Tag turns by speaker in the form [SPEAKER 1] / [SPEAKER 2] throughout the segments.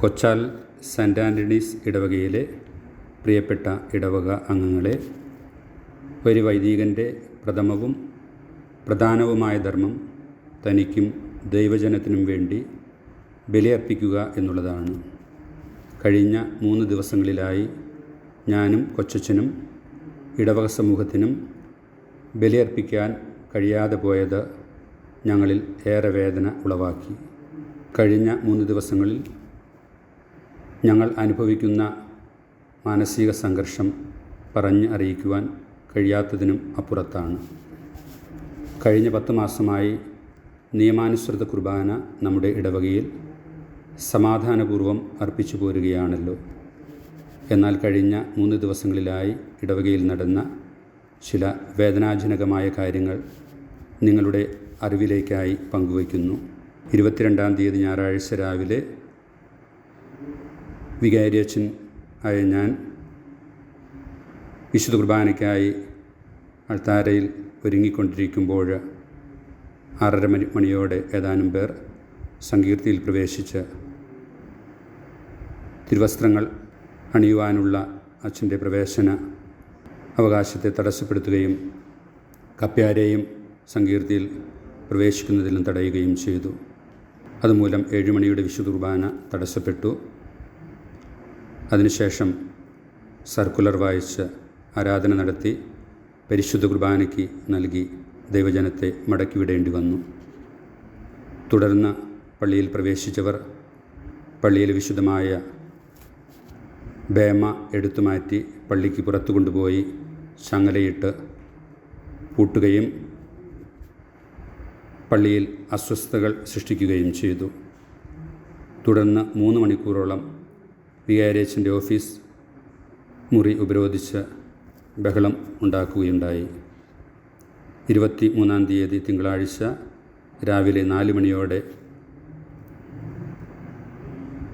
[SPEAKER 1] കൊച്ചാൽ saint Antony's ഇടവകയിലെ പ്രിയപ്പെട്ട ഇടവക അംഗങ്ങളെ ഒരു വൈദികന്റെ പ്രഥമവും പ്രധാനവുമായ ധർമ്മം തനിക്കും ദൈവജനത്തിനും വേണ്ടി ബലിയർപ്പിക്കുക എന്നുള്ളതാണ്. കഴിഞ്ഞ മൂന്ന് ദിവസങ്ങളിലായി ഞാനും കൊച്ചച്ഛനും ഇടവക സമൂഹത്തിനും ബലിയർപ്പിക്കാൻ കഴിയാതെ പോയത് ഞങ്ങളിൽ ഏറെ വേദന ഉളവാക്കി. കഴിഞ്ഞ മൂന്ന് ദിവസങ്ങളിൽ ഞങ്ങൾ അനുഭവിക്കുന്ന മാനസിക സംഘർഷം പറഞ്ഞ് അറിയിക്കുവാൻ കഴിയാത്തതിനും അപ്പുറത്താണ്. കഴിഞ്ഞ പത്ത് മാസമായി നിയമാനുസൃത കുർബാന നമ്മുടെ ഇടവകയിൽ സമാധാനപൂർവം അർപ്പിച്ചു പോരുകയാണല്ലോ. എന്നാൽ കഴിഞ്ഞ മൂന്ന് ദിവസങ്ങളിലായി ഇടവകയിൽ നടന്ന ചില വേദനാജനകമായ കാര്യങ്ങൾ നിങ്ങളുടെ അറിവിലേക്കായി പങ്കുവയ്ക്കുന്നു. ഇരുപത്തിരണ്ടാം തീയതി ഞായറാഴ്ച രാവിലെ വികാരിയച്ഛൻ ആയ ഞാൻ വിശുദ്ധ കുർബാനയ്ക്കായി അൾത്താരയിൽ ഒരുങ്ങിക്കൊണ്ടിരിക്കുമ്പോൾ ആറര മണി മണിയോടെ ഏതാനും പേർ സങ്കീർത്തിയിൽ പ്രവേശിച്ച് തിരുവസ്ത്രങ്ങൾ അണിയുവാനുള്ള അച്ഛന്റെ പ്രവേശന അവകാശത്തെ തടസ്സപ്പെടുത്തുകയും കപ്പ്യാരെയും സങ്കീർത്തിയിൽ പ്രവേശിക്കുന്നതിലും തടയുകയും ചെയ്തു. അതുമൂലം ഏഴുമണിയുടെ വിശുദ്ധ കുർബാന തടസ്സപ്പെട്ടു. അതിനുശേഷം സർക്കുലർ വായിച്ച് ആരാധന നടത്തി പരിശുദ്ധ കുർബാനയ്ക്ക് നൽകി ദൈവജനത്തെ മടക്കിവിടേണ്ടി വന്നു. തുടർന്ന് പള്ളിയിൽ പ്രവേശിച്ചവർ പള്ളിയിൽ വിശുദ്ധമായ ബേമ എടുത്തു മാറ്റി പള്ളിക്ക് പുറത്തു കൊണ്ടുപോയി ചങ്ങലയിട്ട് പൂട്ടുകയും പള്ളിയിൽ അസ്വസ്ഥതകൾ സൃഷ്ടിക്കുകയും ചെയ്തു. തുടർന്ന് മൂന്ന് മണിക്കൂറോളം വികാരിയച്ഛന്റെ ഓഫീസ് മുറി ഉപരോധിച്ച് ബഹളം ഉണ്ടാക്കുകയുണ്ടായി. ഇരുപത്തി മൂന്നാം തീയതി തിങ്കളാഴ്ച രാവിലെ നാല് മണിയോടെ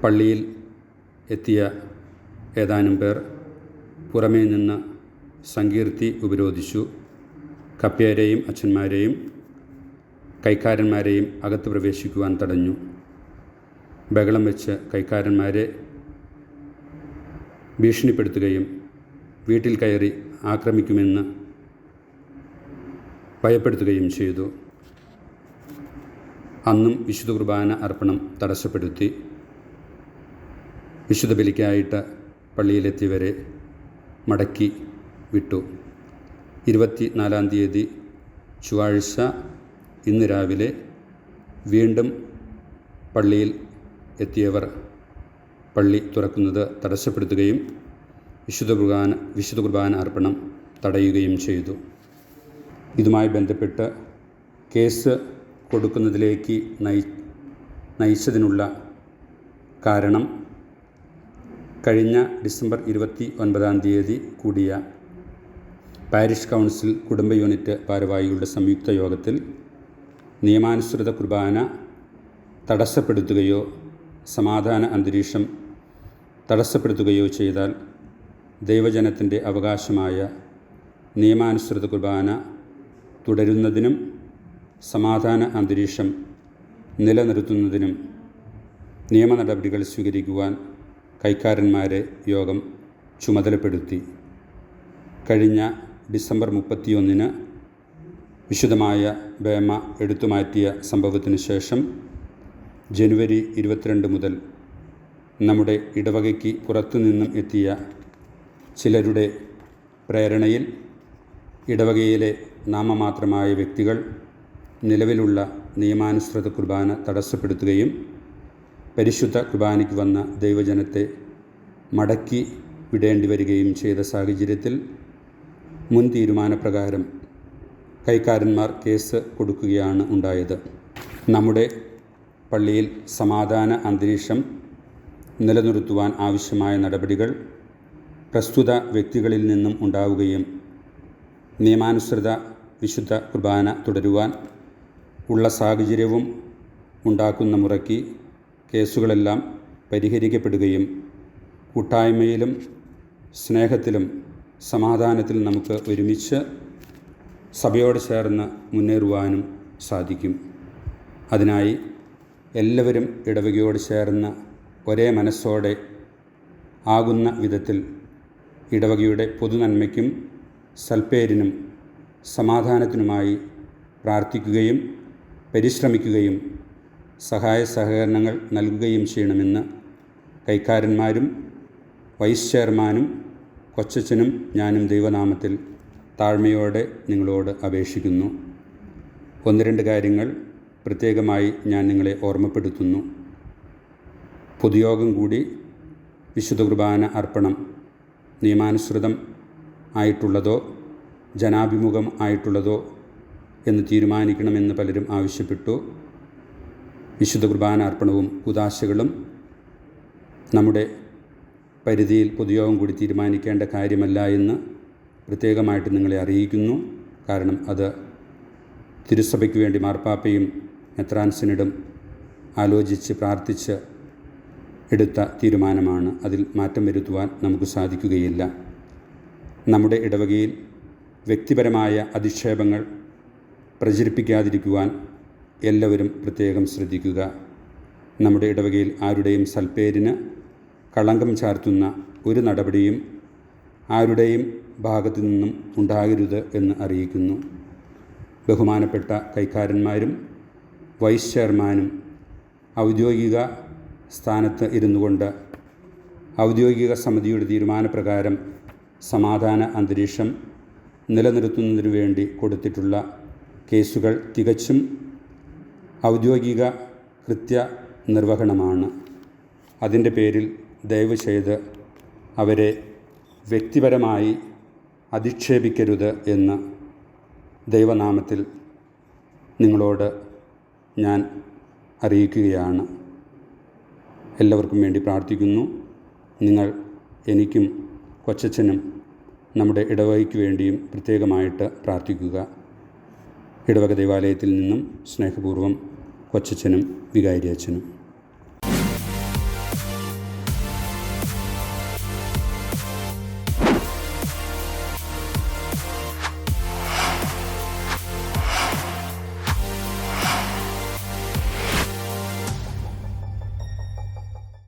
[SPEAKER 1] പള്ളിയിൽ എത്തിയ ഏതാനും പേർ പുറമേ നിന്ന് സങ്കീർത്തി ഉപരോധിച്ചു. കപ്പ്യാരെയും അച്ഛന്മാരെയും കൈക്കാരന്മാരെയും അകത്ത് പ്രവേശിക്കുവാൻ തടഞ്ഞു. ബഹളം വെച്ച് കൈക്കാരന്മാരെ ഭീഷണിപ്പെടുത്തുകയും വീട്ടിൽ കയറി ആക്രമിക്കുമെന്ന് ഭയപ്പെടുത്തുകയും ചെയ്തു. അന്നും വിശുദ്ധ കുർബാന അർപ്പണം തടസ്സപ്പെടുത്തി വിശുദ്ധ ബലിക്കായിട്ട് പള്ളിയിലെത്തിയവരെ മടക്കി വിട്ടു. ഇരുപത്തി നാലാം തീയതി ചൊവ്വാഴ്ച ഇന്ന് രാവിലെ വീണ്ടും പള്ളിയിൽ എത്തിയവർ പള്ളി തുറക്കുന്നത് തടസ്സപ്പെടുത്തുകയും വിശുദ്ധ കുർബാന വിശുദ്ധ കുർബാന അർപ്പണം തടയുകയും ചെയ്തു. ഇതുമായി ബന്ധപ്പെട്ട് കേസ് കൊടുക്കുന്നതിലേക്ക് നയി നയിച്ചതിനുള്ള കാരണം കഴിഞ്ഞ ഡിസംബർ ഇരുപത്തി ഒൻപതാം തീയതി കൂടിയ പാരിഷ് കൗൺസിൽ കുടുംബ യൂണിറ്റ് ഭാരവാഹികളുടെ സംയുക്ത യോഗത്തിൽ നിയമാനുസൃത കുർബാന തടസ്സപ്പെടുത്തുകയോ സമാധാന അന്തരീക്ഷം തടസ്സപ്പെടുത്തുകയോ ചെയ്താൽ ദൈവജനത്തിന്റെ അവകാശമായ നിയമാനുസൃത കുർബാന തുടരുന്നതിനും സമാധാന അന്തരീക്ഷം നിലനിർത്തുന്നതിനും നിയമ നടപടികൾ സ്വീകരിക്കുവാൻ കൈക്കാരന്മാരെ യോഗം ചുമതലപ്പെടുത്തി. കഴിഞ്ഞ ഡിസംബർ മുപ്പത്തിയൊന്നിന് വിശുദ്ധമായ ബേമ എടുത്തുമാറ്റിയ സംഭവത്തിന് ശേഷം ജനുവരി ഇരുപത്തിരണ്ട് മുതൽ നമ്മുടെ ഇടവകയ്ക്ക് പുറത്തുനിന്നും എത്തിയ ചിലരുടെ പ്രേരണയിൽ ഇടവകയിലെ നാമമാത്രമായ വ്യക്തികൾ നിലവിലുള്ള നിയമാനുസൃത കുർബാന തടസ്സപ്പെടുത്തുകയും പരിശുദ്ധ കുർബാനയ്ക്ക് വന്ന ദൈവജനത്തെ മടക്കി വിടേണ്ടി വരികയും ചെയ്ത സാഹചര്യത്തിൽ മുൻ തീരുമാനപ്രകാരം കൈക്കാരന്മാർ കേസ് കൊടുക്കുകയാണ് ഉണ്ടായത്. നമ്മുടെ പള്ളിയിൽ സമാധാന അന്തരീക്ഷം നിലനിർത്തുവാൻ ആവശ്യമായ നടപടികൾ പ്രസ്തുത വ്യക്തികളിൽ നിന്നും ഉണ്ടാവുകയും നിയമാനുസൃത വിശുദ്ധ കുർബാന തുടരുവാൻ ഉള്ള സാഹചര്യവും ഉണ്ടാക്കുന്ന മുറയ്ക്ക് കേസുകളെല്ലാം പരിഹരിക്കപ്പെടുകയും കൂട്ടായ്മയിലും സ്നേഹത്തിലും സമാധാനത്തിലും നമുക്ക് ഒരുമിച്ച് സഭയോട് ചേർന്ന് മുന്നേറുവാനും സാധിക്കും. അതിനായി എല്ലാവരും ഇടവകയോട് ചേർന്ന് ഒരേ മനസ്സോടെ ആകുന്ന വിധത്തിൽ ഇടവകയുടെ പൊതുനന്മയ്ക്കും സൽപ്പേരിനും സമാധാനത്തിനുമായി പ്രാർത്ഥിക്കുകയും പരിശ്രമിക്കുകയും സഹായ സഹകരണങ്ങൾ നൽകുകയും ചെയ്യണമെന്ന് കൈക്കാരന്മാരും വൈസ് ചെയർമാനും കൊച്ചച്ചനും ഞാനും ദൈവനാമത്തിൽ താഴ്മയോടെ നിങ്ങളോട് അപേക്ഷിക്കുന്നു. ഒന്ന് രണ്ട് കാര്യങ്ങൾ പ്രത്യേകമായി ഞാൻ നിങ്ങളെ ഓർമ്മപ്പെടുത്തുന്നു. പൊതുയോഗം കൂടി വിശുദ്ധ കുർബാന അർപ്പണം നിയമാനുസൃതം ആയിട്ടുള്ളതോ ജനാഭിമുഖം ആയിട്ടുള്ളതോ എന്ന് തീരുമാനിക്കണമെന്ന് പലരും ആവശ്യപ്പെട്ടു. വിശുദ്ധ കുർബാന അർപ്പണവും ഉദാശകളും നമ്മുടെ പരിധിയിൽ പൊതുയോഗം കൂടി തീരുമാനിക്കേണ്ട കാര്യമല്ല എന്ന് പ്രത്യേകമായിട്ട് നിങ്ങളെ അറിയിക്കുന്നു. കാരണം അത് തിരുസഭയ്ക്ക് വേണ്ടി മാർപ്പാപ്പയും മെത്രാൻസിനിടും ആലോചിച്ച് പ്രാർത്ഥിച്ച് എടുത്ത തീരുമാനമാണ്. അതിൽ മാറ്റം വരുത്തുവാൻ നമുക്ക് സാധിക്കുകയില്ല. നമ്മുടെ ഇടവകയിൽ വ്യക്തിപരമായ അധിക്ഷേപങ്ങൾ പ്രചരിപ്പിക്കാതിരിക്കുവാൻ എല്ലാവരും പ്രത്യേകം ശ്രദ്ധിക്കുക. നമ്മുടെ ഇടവകയിൽ ആരുടെയും സൽപ്പേരിന് കളങ്കം ചാർത്തുന്ന ഒരു നടപടിയും ആരുടെയും ഭാഗത്തു നിന്നും ഉണ്ടാകരുത് എന്ന് അറിയിക്കുന്നു. ബഹുമാനപ്പെട്ട കൈക്കാരന്മാരും വൈസ് ചെയർമാനും ഔദ്യോഗിക സ്ഥാനത്ത് ഇരുന്നു കൊണ്ട് ഔദ്യോഗിക സമിതിയുടെ തീരുമാനപ്രകാരം സമാധാന അന്തരീക്ഷം നിലനിർത്തുന്നതിനു വേണ്ടി കൊടുത്തിട്ടുള്ള കേസുകൾ തികച്ചും ഔദ്യോഗിക കൃത്യ നിർവഹണമാണ്. അതിന്റെ പേരിൽ ദയവ് ചെയ്ത് അവരെ വ്യക്തിപരമായി അധിക്ഷേപിക്കരുത് എന്ന് ദൈവനാമത്തിൽ നിങ്ങളോട് ഞാൻ അറിയിക്കുകയാണ്. എല്ലാവർക്കും വേണ്ടി പ്രാർത്ഥിക്കുന്നു. നിങ്ങൾ എനിക്കും കൊച്ചച്ഛനും നമ്മുടെ ഇടവകയ്ക്ക് വേണ്ടിയും പ്രത്യേകമായിട്ട് പ്രാർത്ഥിക്കുക. ഇടവക ദേവാലയത്തിൽ നിന്നും സ്നേഹപൂർവം കൊച്ചച്ഛനും വികാരി അച്ഛനും